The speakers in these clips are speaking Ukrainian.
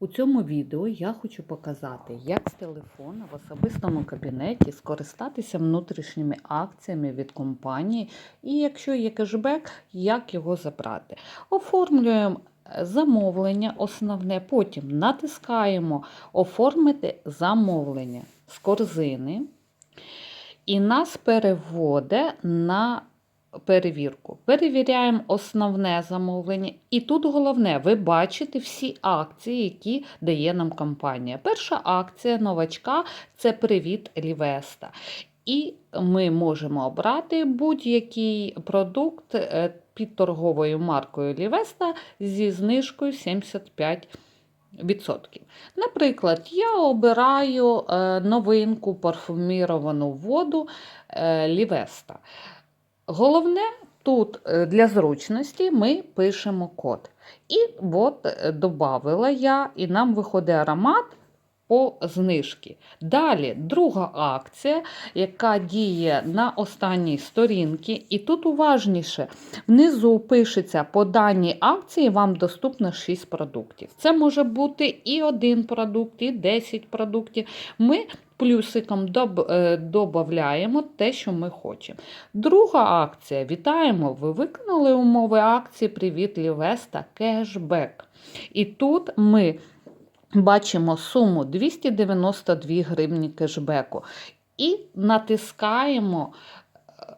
У цьому відео я хочу показати, як з телефона в особистому кабінеті скористатися внутрішніми акціями від компанії і якщо є кешбек, як його забрати. Оформлюємо е, замовлення основне, потім натискаємо Оформити замовлення з корзини і нас переводить на перевірку. Перевіряємо основне замовлення. І тут головне, ви бачите всі акції, які дає нам компанія. Перша акція новачка це Привіт Лівеста. І ми можемо обрати будь-який продукт е, під торговою маркою Лівеста зі знижкою 75%. Наприклад, я обираю е, новинку парфуміровану воду е, Лівеста. Головне, тут е, для зручності ми пишемо код. І от е, додавила я, і нам виходить аромат по знижці. Далі друга акція, яка діє на останній сторінці. І тут уважніше, внизу пишеться по даній акції вам доступно 6 продуктів. Це може бути і один продукт, і 10 продуктів. Ми плюсиком доб- е, додаємо те, що ми хочемо. Друга акція. Вітаємо! Ви виконали умови акції Привіт Лівеста кешбек. І тут ми бачимо суму 292 гривні кешбеку. І натискаємо е,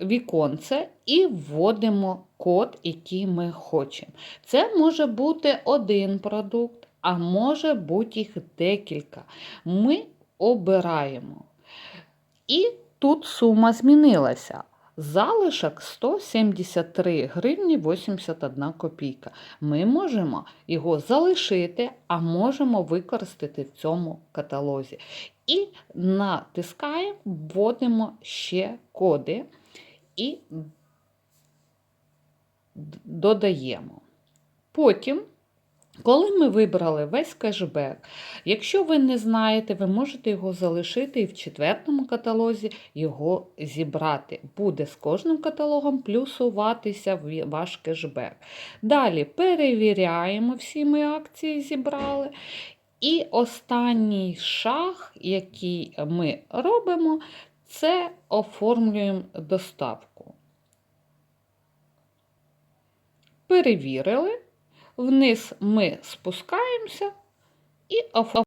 віконце і вводимо код, який ми хочемо. Це може бути один продукт, а може бути їх декілька. Ми обираємо. І тут сума змінилася. Залишок 173 гривні 81 копійка. Ми можемо його залишити, а можемо використати в цьому каталозі. І натискаємо, вводимо ще коди і додаємо. Потім коли ми вибрали весь кешбек, якщо ви не знаєте, ви можете його залишити і в четвертому каталозі його зібрати. Буде з кожним каталогом плюсуватися ваш кешбек. Далі перевіряємо, всі ми акції зібрали. І останній шаг, який ми робимо, це оформлюємо доставку. Перевірили. Вниз ми спускаємося і оформляємо.